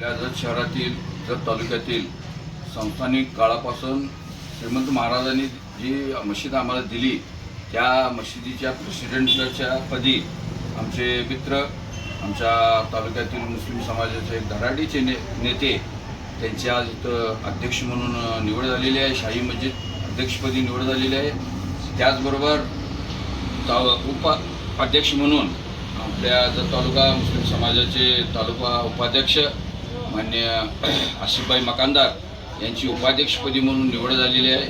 जत शहरातील जत तालुक्यातील संस्थानिक काळापासून श्रीमंत महाराजांनी जी मशीद आम्हाला दिली त्या मशिदीच्या प्रेसिडेंटच्या पदी आमचे मित्र आमच्या तालुक्यातील मुस्लिम समाजाचे धराडीचे ने नेते त्यांची आज इथं अध्यक्ष म्हणून निवड झालेली आहे शाही मस्जिद. अध्यक्षपदी निवड झालेली आहे. त्याचबरोबर ता उप अध्यक्ष म्हणून आपल्या जर तालुका मुस्लिम समाजाचे तालुका उपाध्यक्ष मान्य आशिफभाई मकानदार यांची उपाध्यक्षपदी म्हणून निवड झालेली आहे.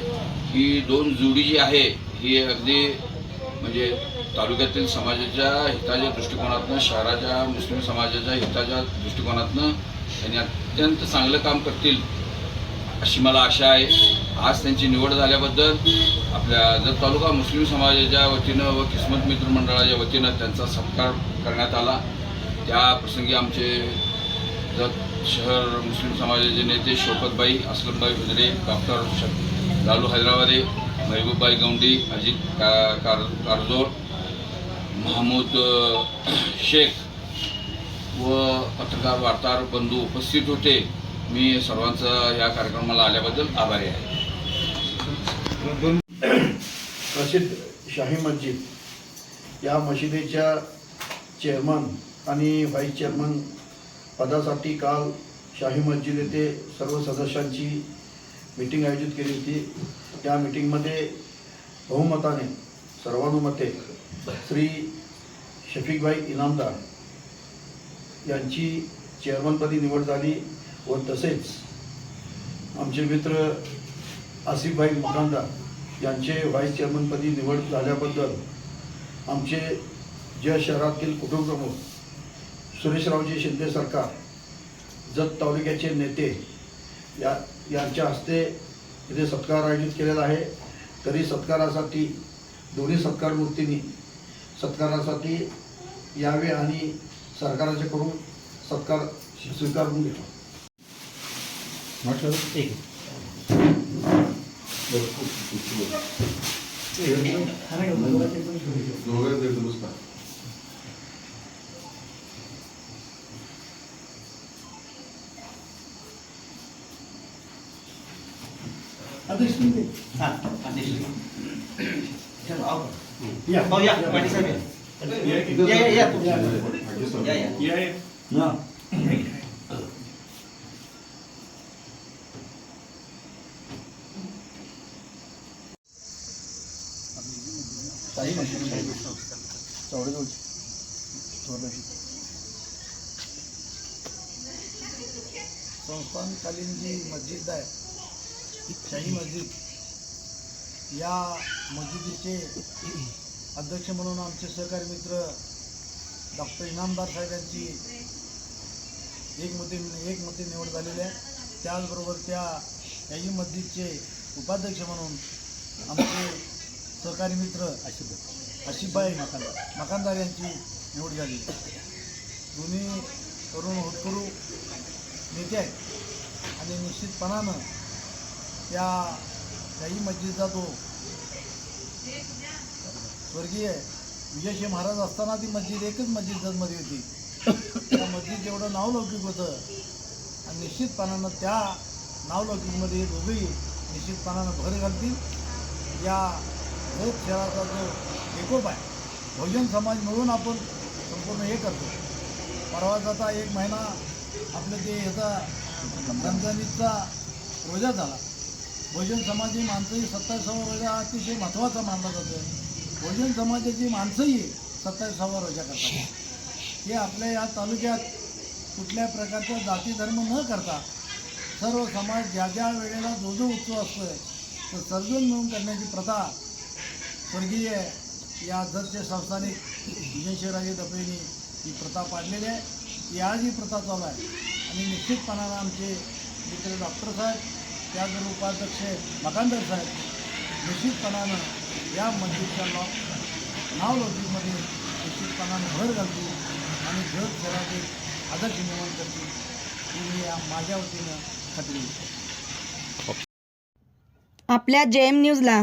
ही दोन जोडी जी आहे ही अगदी म्हणजे तालुक्यातील समाजाच्या हिताच्या दृष्टिकोनातनं शहराच्या मुस्लिम समाजाच्या हिताच्या दृष्टिकोनातनं त्यांनी अत्यंत चांगलं काम करतील. अशी मला आशा आहे. आज त्यांची निवड झाल्याबद्दल आपल्या जत तालुका मुस्लिम समाजाच्या वतीनं व किस्मत मित्र मंडळाच्या वतीनं त्यांचा सत्कार करण्यात आला. त्या प्रसंगी आमचे जत शहर मुस्लिम समाजाचे नेते शोकतबाई असलमबाई हुजरे डॉक्टर श लालू हैदराबादे महबूबबाई गौंडी अजित का कार कारजोर महमूद शेख व पत्रकार वार्ताहर बंधू उपस्थित होते. मी सर्वांचं या कार्यक्रमाला आल्याबद्दल आभारी आहे. प्रसिद्ध शाही मस्जिद. या मशिदीच्या चेअरमन आणि व्हाईस चेअरमन पदासाठी काल शाही मस्जिद येथे सर्व सदस्यांची मीटिंग आयोजित केली होती. त्या मीटिंगमध्ये बहुमताने सर्वानुमते श्री शफीकबाई इनामदार यांची चेअरमनपदी निवड झाली. व तसेच आमचे मित्र आसिफभाई मकानदार यांचे व्हाईस चेअरमनपदी निवड झाल्याबद्दल आमचे ज्या शहरातील कुटुंबप्रमुख सुरेशरावजी शिंदे सरकार जत तालुक्याचे नेते या यांच्या हस्ते इथे सत्कार आयोजित केलेला आहे. तरी सत्कारासाठी दोन्ही सत्कार मूर्तींनी सत्कारासाठी यावे आणि सरकाराच्याकडून सत्कार स्वीकारून घ्यावा Oh ya, Pak Disa ya. Ya ya ya. Ya ya. संस्थानकालीन जी मस्जिद आहे शाही मस्जिद या मस्जिदीचे अध्यक्ष म्हणून आमचे सहकारी मित्र डॉक्टर इनामदार साहेब यांची एकमती एकमती निवड झालेली आहे त्याचबरोबर त्या शाही मस्जिदचे उपाध्यक्ष म्हणून आमचे सहकारी मित्र आशिफभाई मकानदार. यांची निवड झाली. दोन्ही तरुण होतकरू नेते आहेत. आणि निश्चितपणानं त्या शाही मस्जिदचा तो स्वर्गीय विजयशी महाराज असताना ती मस्जिद एकच मस्जिद जतमध्ये होती. त्या मस्जिद जेवढं नावलौकिक होतं आणि निश्चितपणानं त्या नावलौकिकमध्ये दोघेही निश्चितपणानं भर घालतील. या जत शहराचा जो एकोप आहे. बहुजन समाज मिळून आपण संपूर्ण हे करतो. परवाच आता एक महिना आपलं ते ह्याचा रमजानीचा रोजा झाला. बहुजन समाजी माणसंही सत्तावीसावा रोजा अतिशय महत्त्वाचा मानला जातो बहुजन समाजाची माणसंही सत्तावीसावा रोजा करतात. हे आपल्या या तालुक्यात कुठल्या प्रकारचा जाती धर्म न करता सर्व समाज ज्या ज्या वेळेला जो जो उत्सव असतोय तो सर्जून मिळून करण्याची प्रथा स्वर्गीय या जतचे संस्थानिक विजयशिवराजे दपेनी ही प्रथा पाडलेली आहे. ती आज ही प्रथा चालू आहे. आणि निश्चितपणानं आमचे मित्र डॉक्टर साहेब त्याचबरोबर उपाध्यक्ष मकांदर साहेब निश्चितपणानं या मंदिरच्या लॉ नाव लौकिकमध्ये निश्चितपणानं भर घालतील आणि जग शहराचे आदर्श निर्माण करतील ही मी या माझ्या वतीनं खात्री आपल्या जे एम न्यूजला